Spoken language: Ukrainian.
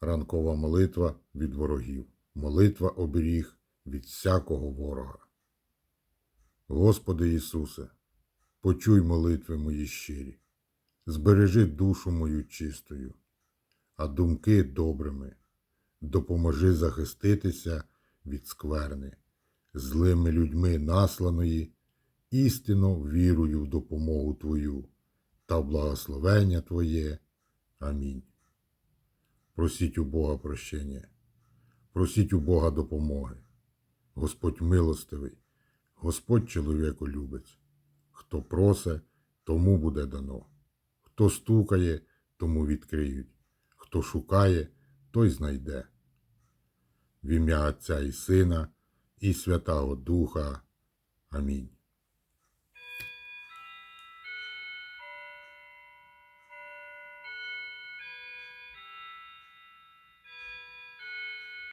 Ранкова молитва від ворогів, молитва оберіг від всякого ворога. Господи Ісусе, почуй молитви мої щирі, збережи душу мою чистою, а думки добрими, допоможи захиститися від скверни, злими людьми насланої, істинно вірую в допомогу Твою та в благословення Твоє. Амінь. Просіть у Бога прощення, просіть у Бога допомоги. Господь милостивий, Господь чоловіколюбець. Хто просе, тому буде дано. Хто стукає, тому відкриють. Хто шукає, той знайде. В ім'я Отця і Сина, і Святого Духа. Амінь.